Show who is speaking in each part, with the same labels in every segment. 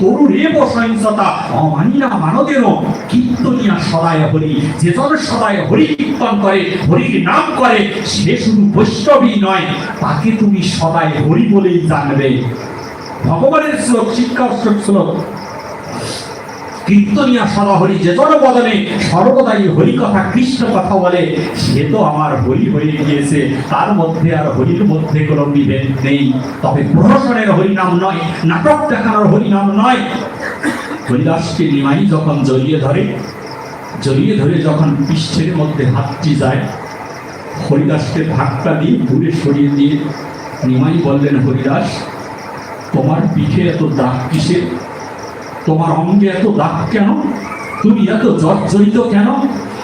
Speaker 1: তরুর সহিংসতা অমানিনা মানদের কীর্তনিয়া সদায় হরি। যে সদায় হরি কীর্তন করে, হরির নাম করে, সে শুধু বৈষ্ণবী নয়, তাকে তুমি সদায় হরি বলেই জানবে। ভগবানের শ্লোক শিক্ষা শ্লোক। কীর্তনিয়া সদাহরি যে জন বদনে সর্বদাই হরি কথা, কৃষ্ণ কথা বলে, সে তো আমার হরি হয়ে গিয়েছে। তার মধ্যে আর হরির মধ্যে কোনো বিভেদ নেই। তবে প্রহসনের হরিনাম নয়, নাটক দেখানোর হরিনাম নয়। হরিদাসকে নিমাই যখন জড়িয়ে ধরে জড়িয়ে ধরে যখন পৃষ্ঠের মধ্যে হাতটি যায় হরিদাসকে ধাক্কা দিয়ে দূরে সরিয়ে দিয়ে নিমাই বললেন হরিদাস তোমার পিঠে এত দাগ কিসের? তোমার অঙ্গে এত দাগ কেন? তুমি এত জর্জরিত কেন?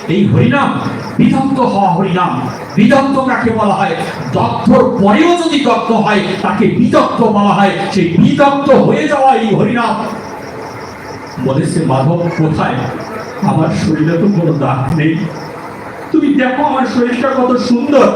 Speaker 1: এই হরিনাম বিদগ্ধ হওয়া হরিনাম। বিদগ্ধ কাকে বলা হয়? দগ্ধর পরেও যদি দগ্ধ হয়, তাকে বিদগ্ধ বলা হয়। সেই বিদগ্ধ হয়ে যাওয়া এই হরিনাম। বলেছে মাধব, কোথায়? আমার শরীরে তো কোনো দাগ নেই। তুমি দেখো আমার শরীরটা কত সুন্দর।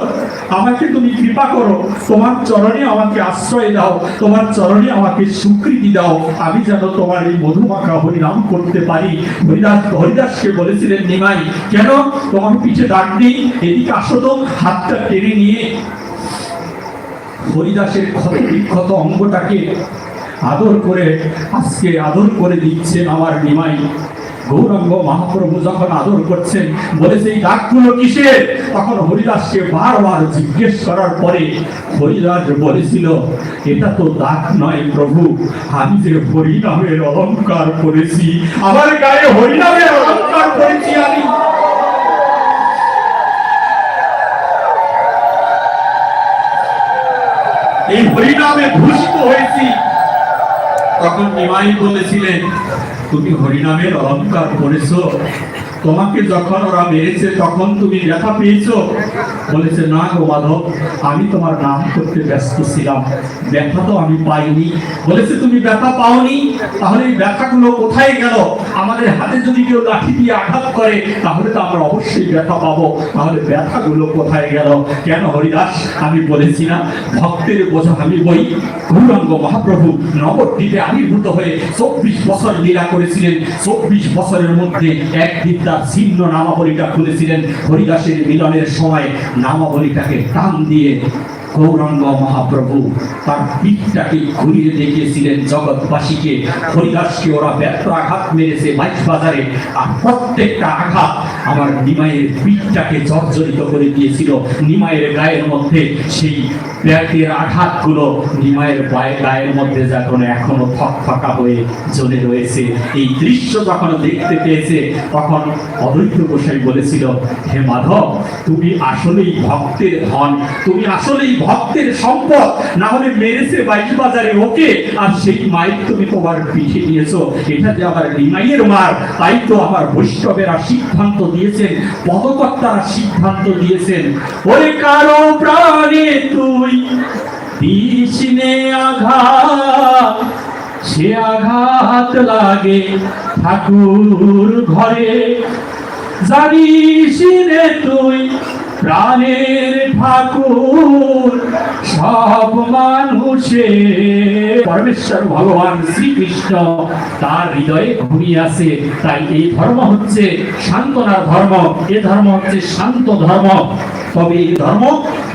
Speaker 1: আমাকে তুমি কৃপা করো। তোমার চরণে আমাকে আশ্রয় দাও। তোমার চরণে আমাকে স্বীকৃতি দাও। আমি যেন তোমার এই মধুমাখা হরিনাম করতে পারি। হরিদাস হরিদাসকে বলেছিলেন, নিমাই, কেন? তোমার পিঠে দাগ নেই। এদিকে আসো তো, হাতটা টেনে নিয়ে। হরিদাসের ক্ষত বিক্ষত অঙ্গটাকে আদর করে আজকে আদর করে দিচ্ছেন আমার নিমাই। গৌরাঙ্গ মহাপ্রভু যখন আদর করছেন। বলেছে এই ডাকগুলো কিসের? তখন হরিদাসকে বারবার জিজ্ঞেস করার পরে হরিদাস বলেছিল, এটা তো দাগ নয় প্রভু, আমি যে হরিনামের অলংকার করেছি, আমার গায়ে হরিনামের অলংকার করেছি আমি। এই হরিনামে ভূষিত হয়েছি। তখন নিমাই বলেছিলেন তুমি হরিনামের অহংকার করেছ। তোমাকে যখন ওরা মেরেছে, তখন তুমি ব্যথা পেয়েছ? বলেছে, না গো মাধব, আমি তোমার নাম করতে ব্যস্ত ছিলাম। ব্যথা তো আমি পাইনি। বলেছে, তুমি ব্যথা পাওনি? তাহলে এই ব্যথাগুলো কোথায় গেল? আমাদের হাতে যদি কেউ লাঠি দিয়ে আঘাত করে, তাহলে তো আমরা অবশ্যই ব্যথা পাবো। তাহলে ব্যথাগুলো কোথায় গেল? কেন হরিদাস, আমি বলেছি না, ভক্তের বোঝা আমি বই। গৌরাঙ্গ মহাপ্রভু নবদ্বীপে আবির্ভূত হয়ে চব্বিশ বছর লীলা করেছিলেন। চব্বিশ বছরের মধ্যে একদিন তার ছিন্ন নামাবলীটা খুলেছিলেন হরিদাসের মিলনের সময় নামাবলীটাকে টান দিয়ে গৌরাঙ্গ মহাপ্রভু তার পিঠটাকে ঘুরিয়ে দেখিয়েছিলেন জগৎবাসীকে। হরিদাসকে ওরা ব্যর্থ আঘাত মেরেছে বাইশ বাজারে আর প্রত্যেকটা আঘাত আমার নিমাইয়ের পিঠটাকে জর্জরিত করে দিয়েছিল। নিমাইয়ের গায়ের মধ্যে সেই ব্যাটের আঘাতগুলো নিমাইয়ের গায়ে গায়ের মধ্যে যখন এখনও ফকফকা হয়ে জ্বলে রয়েছে। এই দৃশ্য যখন দেখতে পেয়েছে, তখন অদ্বৈত গোসাই বলেছিল, হে মাধব, তুমি আসলেই ভক্তের ধন, তুমি আসলেই ভক্তের সম্পদ, না হলে মেরেছে বাইশ বাজারে ওকে, আর সেই মাইক তুমি তোমার পিঠে নিয়েছো। এটা যে আমার নিমাইয়ের মার, তাই তো আমার বৈষ্ণবেরা সিদ্ধান্ত দিয়েছেন, পদকর্তারা সিদ্ধান্ত দিয়েছেন। ওরে কারও প্রাণে তুই দিস আঘাত, সে আঘাত লাগে ঠাকুর ঘরে। জানিস তুই প্রাণের ঠাকুর সব মানুষে। পরমেশ্বর ভগবান শ্রীকৃষ্ণ, তার হৃদয়ে ঘুমিয়ে আছে। তাই এই ধর্ম হচ্ছে সান্ত্বনার ধর্ম। এ ধর্ম হচ্ছে শান্ত ধর্ম। তবে এই ধর্ম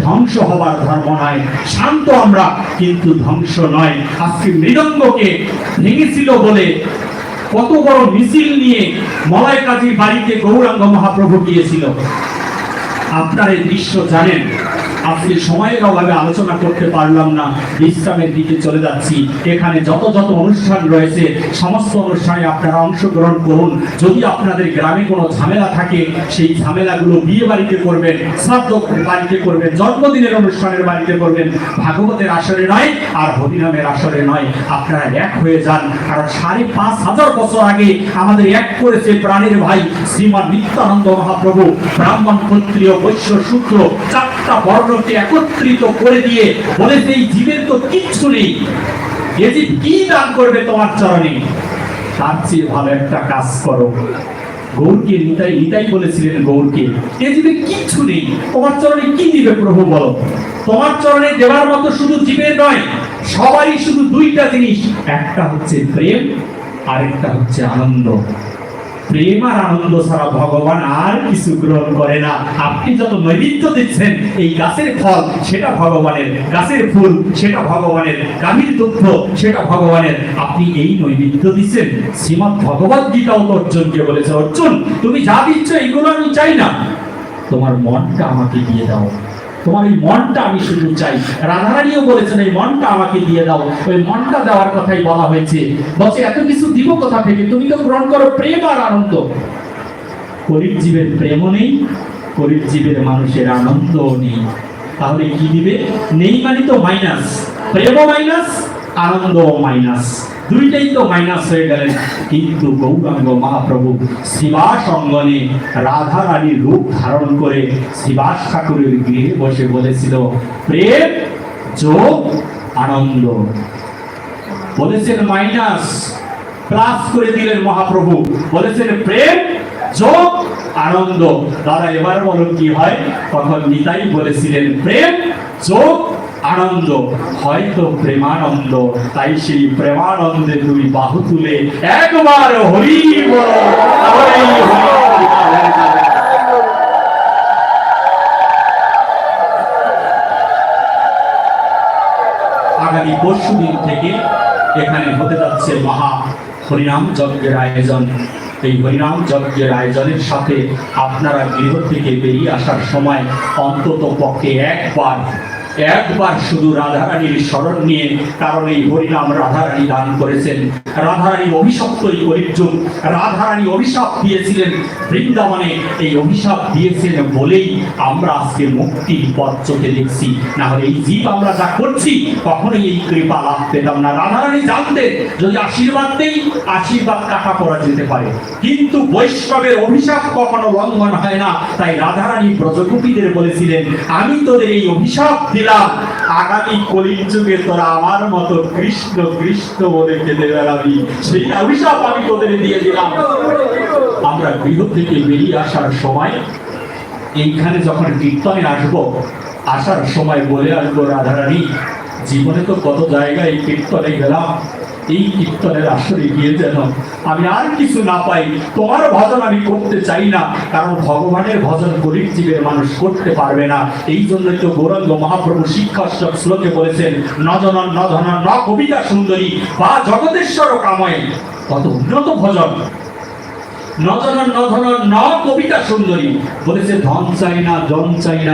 Speaker 1: ধ্বংস হবার ধর্ম নয়। শান্ত আমরা, কিন্তু ধ্বংস নয়। আজকে মৃদঙ্গকে ভেঙেছিল বলে কত বড় মিছিল নিয়ে মলয় বাড়িতে গৌরাঙ্গ মহাপ্রভু গিয়েছিল। আপনার এই দৃশ্য জানেন। আজকে সময়ের অভাবে আলোচনা করতে পারলাম না। বিশ্রামের দিকে চলে যাচ্ছি। এখানে যত যত অনুষ্ঠান রয়েছে, সমস্ত অনুষ্ঠানে আপনারা অংশগ্রহণ করুন। যদি আপনাদের গ্রামে কোনো ঝামেলা থাকে, সেই ঝামেলাগুলো বিয়ে বাড়িতে করবেন, শ্রাদ্ধ বাড়িতে করবেন, জন্মদিনের অনুষ্ঠানের বাড়িতে করবেন, ভাগবতের আসরে নয় আর হরিনামের আসরে নয়। আপনারা এক হয়ে যান। কারণ সাড়ে পাঁচ হাজার বছর আগে আমাদের এক করেছে প্রাণের ভাই শ্রীমান নিত্যানন্দ মহাপ্রভু। ব্রাহ্মণ, ক্ষত্রিয়, বৈশ্য, শুক্র, চারটা বর্ণকে একত্রিত করে দিয়ে বলেছে এই জীবের তো কিচ্ছু নেই। এ জীব কি দান করবে তোমার চরণে? তার চেয়ে ভালো একটা কাজ করো। গৌরকে নিতাই নিতাই বলেছিলেন গৌরকে, এ জীবে কিচ্ছু নেই। তোমার চরণে কি দিবে প্রভু বলো? তোমার চরণে দেওয়ার মতো শুধু জীবের নয়, সবারই শুধু দুইটা জিনিস। একটা হচ্ছে প্রেম, আরেকটা হচ্ছে আনন্দ। প্রেম আর আনন্দ ছাড়া ভগবান আর কিছু গ্রহণ করে না। আপনি যত নৈবেদ্য দিচ্ছেন, এই গাছের ফল, সেটা ভগবানের। গাছের ফুল, সেটা ভগবানের। গাভীর দুগ্ধ, সেটা ভগবানের। আপনি এই নৈবেদ্য দিচ্ছেন। শ্রীমৎ ভগবত গীতাও তো অর্জুনকে বলেছে, অর্জুন, তুমি যা দিচ্ছ, এইগুলো আমি চাই না। তোমার মনটা আমাকে দিয়ে দাও। তোমার এই মনটা আমি শুধু চাই। রাধারানীও বলেছেন, এই মনটা আমাকে দিয়ে দাও। ওই মনটা দেওয়ার কথাই বলা হয়েছে। বলছে, এত কিছু দিব কোথা থেকে? তুমি তো গ্রহণ করো প্রেম আর আনন্দ। করির জীবের প্রেমও নেই করির জীবের মানুষের আনন্দও নেই। তাহলে কি দিবে? নেই মানে তো মাইনাস প্রেমও মাইনাস আনন্দ মাইনাস দুইটাই তো মাইনাস হয়ে গেলেন কিন্তু গৌরাঙ্গ মহাপ্রভু শিবাস অঙ্গনে রাধা রানীর রূপ ধারণ করে শিবাস ঠাকুরের গৃহে বসে বলেছিল, প্রেম, যোগ, আনন্দ। বলেছেন মাইনাস প্লাস করে দিলেন মহাপ্রভু। বলেছেন প্রেম, যোগ, আনন্দ। দাদা, এবার বলুন কি হয়? তখন নিতাই বলেছিলেন, প্রেম, যোগ আনন্দ, হয়তো প্রেমানন্দ, তাই সেই প্রেমানন্দে দুই বাহু তুলে একবার হরি। আগামী পরশু দিন থেকে এখানে হতে যাচ্ছে মহা হরিনাম যজ্ঞের আয়োজন এই হরিনাম যজ্ঞের আয়োজনের সাথে আপনারা গৃহ থেকে বেরিয়ে আসার সময় অন্তত পক্ষে একবার একবার শুধু রাধারানীর স্মরণ নিয়ে কারণ এই হরিনাম রাধারানী দান করেছেন। রাধারানী অভিশপ্ত এই করিযুগ রাধারানী অভিশাপ দিয়েছিলেন। বৃন্দাবনে এই অভিশাপ দিয়েছিলেন বলেই আমরা আজকে মুক্তির পথ চোখে দেখছি। না হলে এই জীব আমরা যা করছি, কখনোই এই কৃপা লাভ পেতাম না। রাধারানী জানতেন যদি আশীর্বাদ দেই, আশীর্বাদ কাটা পড়া যেতে পারে। কিন্তু বৈষ্ণবের অভিশাপ কখনো লঙ্ঘন হয় না। তাই রাধারানী ব্রজগোপীদের বলেছিলেন, আমি তোদের এই অভিশাপ দিলাম। আগামী কলির যুগে তোরা আমার মতো কৃষ্ণ কৃষ্ণ বলে খেতে বেড়াবি। সেই অভিশাপ আমি তোদের দিয়ে দিলাম। আমরা গৃহ থেকে বেরিয়ে আসার সময় এইখানে যখন কীর্তনে আসব, আসার সময় বলে আসব, রাধারানী, জীবনে তো কত জায়গায় কীর্তনে গেলাম। এই কীর্তনের আসরে গিয়ে যেন আমি আর কিছু না পাই তোমার ভজন আমি করতে চাই না, কারণ ভগবানের ভজন গরিব জীবের মানুষ করতে পারবে না। এই জন্য তো গৌরাঙ্গ মহাপ্রভু শিক্ষাষ্টক শ্লোকে বলেছেন নজনন নধনন ন কবিতা সুন্দরী, বা জগতেশ্বর কাময়, কত উন্নত ভজন। নজনন নধনন ন কবিতা সুন্দরী। বলেছে, ধন চাই না, জন চাই না।